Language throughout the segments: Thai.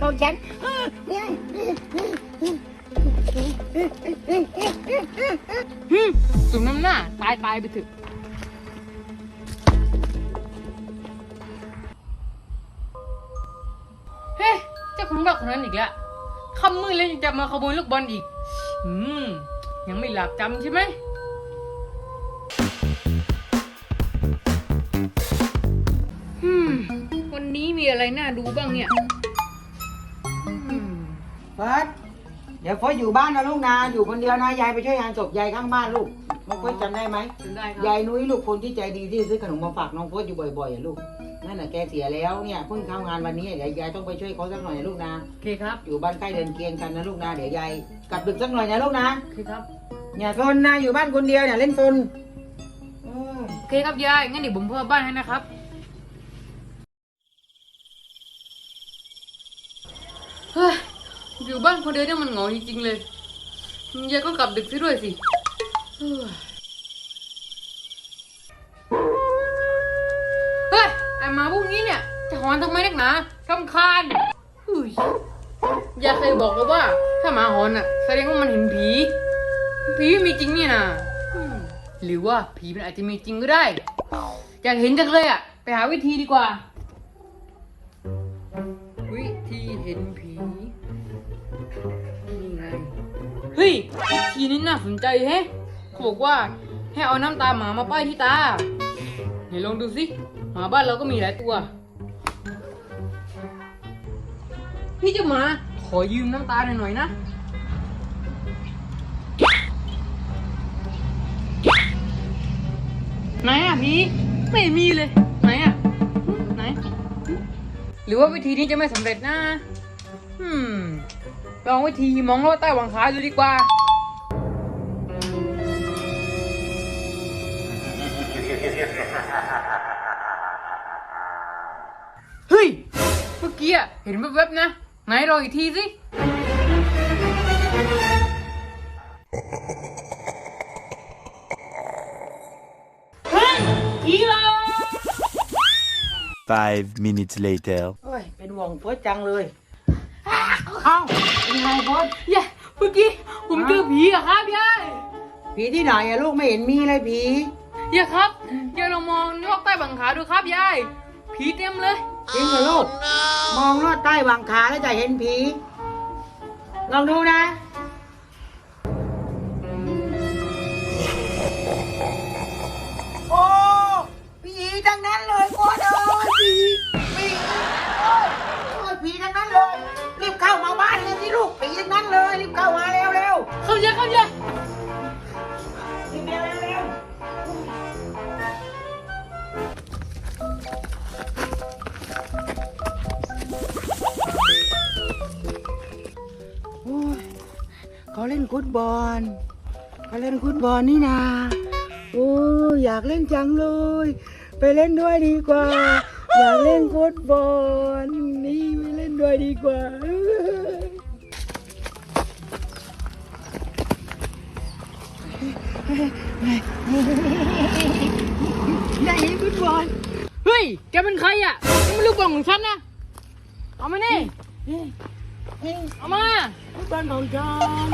ของฉันฮึมสมน้ำหน้า ตายตายไปเถอะเฮ้ยเจ้าคนบ้าคนนั้นอีกแล้วคำมืดแล้วยังจะมาขโมยลูกบอลอีก อืม ยังไม่หลับจำใช่ไหม อะไรน่าดูบ้างเนี่ยอืมเฟิร์สเดี๋ยวเฟิร์สอยู่บ้านนะลูกนะอยู่คนเดียวนะยายไปช่วยงานศพยายข้างบ้านลูกน้องเฟิร์สจำได้ไหมจำได้ครับยายนุ้ยลูกคนที่ใจดีที่ซื้อขนมมาฝากน้องเฟิร์สอยู่บ่อยๆอะลูกนั่นน่ะแกเสียแล้วเนี่ยเพิ่งเข้างานวันนี้เดี๋ยวยายต้องไปช่วยเขาสักหน่อยนะลูกนะ โอเคครับอยู่บ้านใกล้เดินเคียงกันนะลูกนะเดี๋ยวยายกลับดึกสักหน่อยนะลูกนะโอเคครับอย่าซนนะอยู่บ้านคนเดียวเนี่ยเล่นซนเออโอเคครับยายงั้นเดี๋ยวผมเพิ่มบ้านให้นะครับ เฮ้ยอยู่บ้านคนเดียวเนี่ยมันเหงาจริงๆเลยยายก็กลับดึกซะด้วยสิเฮ้ยเฮ้ยไอหมาพวกนี้เนี่ย จะหอนทำไมนักหนารำคาญเฮ้ยยายเคยบอกเลยว่า ถ้าหมาหอนอะแสดงว่ามันเห็นผี ผีไม่มีจริงนี่นะอืมหรือว่าผีมันอาจจะมีจริงก็ได้ อยากเห็นจังเลยอะ ไปหาวิธีดีกว่า วิธีเห็นผี เฮ้ยวิธีนี้น่าสนใจแฮะเขาบอกว่าให้เอาน้ำตาหมามาป้ายที่ตาไหนลองดูสิหมาบ้านเราก็มีหลายตัวนี่เจ้าหมาขอยืมน้ำตาหน่อยๆนะไหนอะพี่ไม่มีเลย ไหนอะไหน หรือว่าวิธีนี้จะไม่สำเร็จนะ อืมลองวิธีมองโลกใต้หวังขาดูดีกว่า เฮ้ย เมื่อกี้อะเห็นแวบๆนะ ไหนลองอีกทีสิเฮ้ยผีเลย Five minutes later. โอ้ย เป็นห่วงเฟิร์สจังเลยเอ้าเป็นไงเฟิร์สยายเมื่อกี้ผมเจอผีอะครับยายผีที่ไหนอะลูกไม่เห็นมีเลยผียายครับยายลองมองนอกใต้บังขาดูครับยายผีเต็มเลยจริงเหรอลูกมองลอดใต้วางขาแล้วจะเห็นผี ลองดูนะโอ้ผีทั้งนั้นเลยโคตรเลยผีผีโอ้ยโอ้ยผีทั้งนั้นเลย เขาเล่นฟุตบอลเขาเล่นฟุตบอลนี่นาโอ้ยอยากเล่นจังเลย ไปเล่นด้วยดีกว่า อยากเล่นฟุตบอลนี่ไปเล่นด้วยดีกว่าอยากเล่นฟุตบอลเฮ้ย แกเป็นใครอะนี่มันลูกบอลของฉันนะ เอามานี่ เอามา บอลของฉัน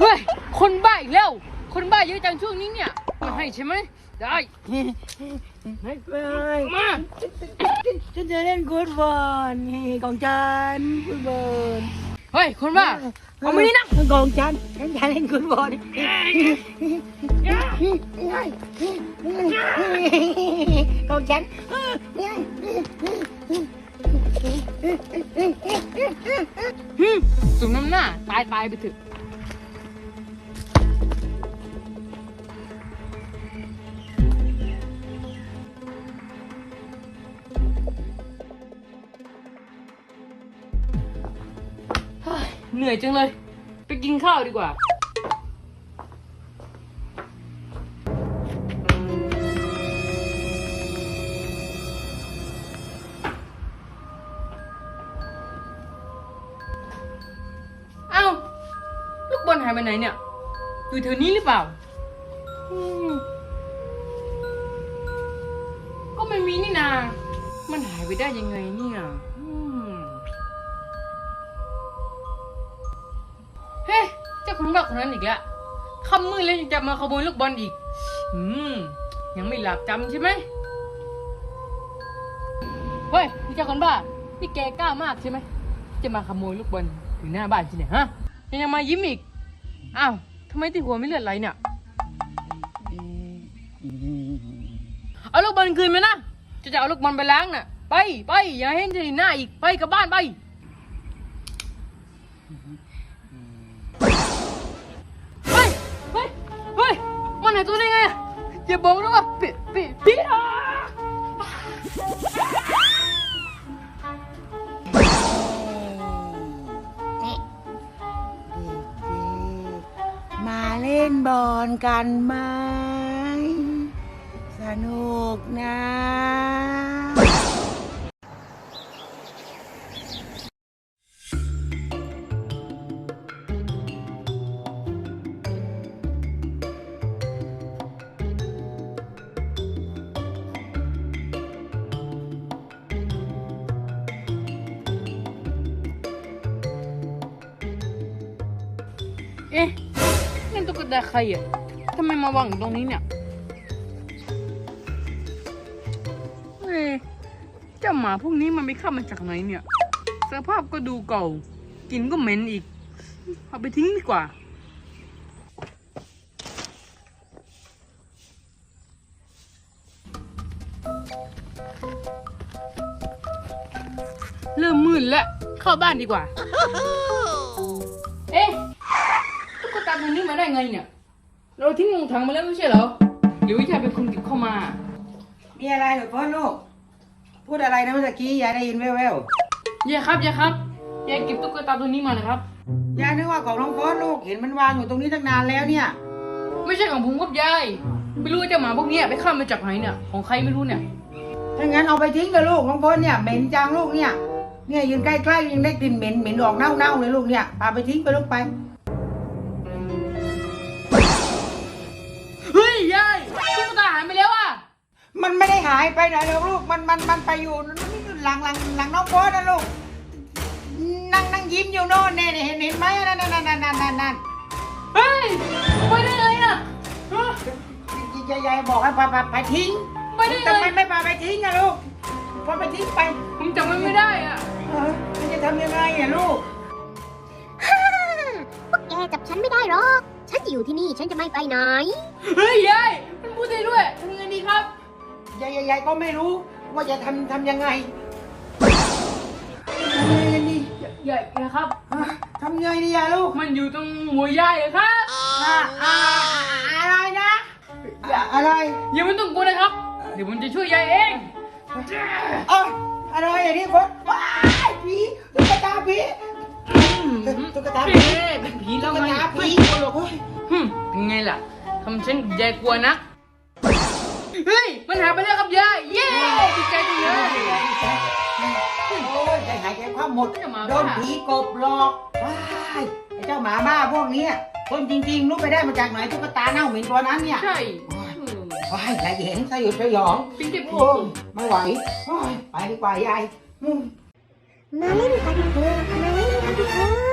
เฮ้ย คนบ้าอีกแล้ว คนบ้าเยอะจังช่วงนี้เนี่ยไม่ให้ใช่ไหม ได้ ไม่ไปเอามา ฉันจะเล่นฟุตบอลนี่ของฉันฟุตบอลเฮ้ย คนบ้าเอามานี่นะของฉันฉันจะเล่นฟุตบอลของฉัน ฮึมสมน้ำหน้า ตายตายไปเถอะเฮ้ยเหนื่อยจังเลย ไปกินข้าวดีกว่า คนหายไปไหนเนี่ย อยู่แถวนี้หรือเปล่า ก็ไม่มีนี่นา มันหายไปได้ยังไงเนี่ยเฮ้ยเจ้าของดอกคนนั้นอีกแล้วคำมืดเลยจะมาขโมยลูกบอลอีก อืม ยังไม่หลับจำใช่ไหมเฮ้ยเจ้าคนบ้า นี่แกกล้ามากใช่ไหม จะมาขโมยลูกบอลถึงหน้าบ้านใช่ไหมฮะ ยังมายิ้มอีก อ้าวทำไมที่หัวไม่เลือดไหลเนี่ย เอาลูกบอลคืนมานะ จะจะเอาลูกบอลไปล้างน่ะ ไปไปอย่าให้เห็นหน้าอีก ไปกลับบ้านไป เฮ้ย เฮ้ย เฮ้ย มันหายตัวได้ไงอะอย่าบอกนะว่าปีปีปี ล่นบอลกันไหม สนุกนะเอ๊ะ นั่นตุ๊กตาใครอะทำไมมาวางอยู่ตรงนี้เนี่ยเฮ้ยเจ้าหมาพวกนี้มันไปเข้ามาจากไหนเนี่ย สภาพก็ดูเก่า กินก็เหม็นอีก เอาไปทิ้งดีกว่าเริ่มมืดแล้ว เข้าบ้านดีกว่า กตาตัวนี้มาได้ไงเนี่ย เราทิ้งลงถังมาแล้วไม่ใช่เหรอ หรือวิชาเป็นคนเก็บเข้ามา มีอะไรเหรอพ่อลูกพูดอะไรนะเมื่อกี้ยายได้ยินแว่วยายครับยายครับยายเก็บตุ๊กตาตัวนี้มานะครับๆยายนึกว่าของน้องพ่อลูกเห็นมันวางอยู่ตรงนี้ตั้งนานแล้วเนี่ย ไม่ใช่ของผมครับยายไม่รู้ว่าเจ้าหมาพวกเนี้ยไปข้ามมาจากไหนเนี่ย ของใครไม่รู้เนี่ย ถ้างั้นเอาไปทิ้งกับลูกน้องพ่อเนี่ยเหม็นจังลูกเนี่ย เนี่ยยืนใกล้ๆยังได้กลิ่นเหม็นเหม็นออกเน่าๆเลยลูกเนี่ยพาไปทิ้งไปลูกไป มันไม่ได้หายไปไหนหรอกลูก มันมันมันไปอยู่หลังหลังหลังน้องโพสนะลูก นั่งนั่งยิ้มอยู่โน่นเนี่ยเห็นเห็นไหมนั่นนั่นนั่นนั่นนั่นนั่นเฮ้ยไปได้ไงอะฮะยายยายบอกให้พาไปไปทิ้งไปได้ไงทำไมไม่พาไปทิ้งอะลูกพาไปทิ้งไป ผมจำมันไม่ได้อะเออมันจะทำยังไงอะลูกพวกแกจับฉันไม่ได้หรอก ฉันจะอยู่ที่นี่ฉันจะไม่ไปไหน เฮ้ยยายมันพูดได้ด้วยทำยังไงดีครับ ยายยายยายก็ไม่รู้ว่าจะทำทำยังไงทำยังไงดียายนะครับฮะทำยังไงดีอะลูกมันอยู่ตรงหัวยายอะครับอะอะอะไรนะอะอะไรอย่าไม่ต้องกลัวนะครับ เดี๋ยวผมจะช่วยยายเองเอะอะไรอย่างนี้คนว้ายผีตุ๊กตาผีตุ๊กตาผีเอ๊ะเป็นผีตุ๊แล้วกไงตาผีโอ้ยหึมเป็นไงล่ะทำฉันยายกลัวนะ เฮ้ย มันหายไปแล้วครับยาย เย้ดีใจจังเลยโอ้ยใจหายใจคว่ำหมดเจ้าหมาบ้าโดนผีกบหลอกว้ายไอ้เจ้าหมาบ้าพวกเนี้ยคนจริงๆรู้ไปได้มาจากไหนตุ๊กตาเน่าเหม็นตัวนั้นเนี่ย ใช่ว้ายใจเห็นสยดสยองเป็นเด็กผีโอ้ยไม่ไหวโอ้ยไปดีกว่ายายอืมมาเล่นกันเถอะมาเล่นกันเถอะ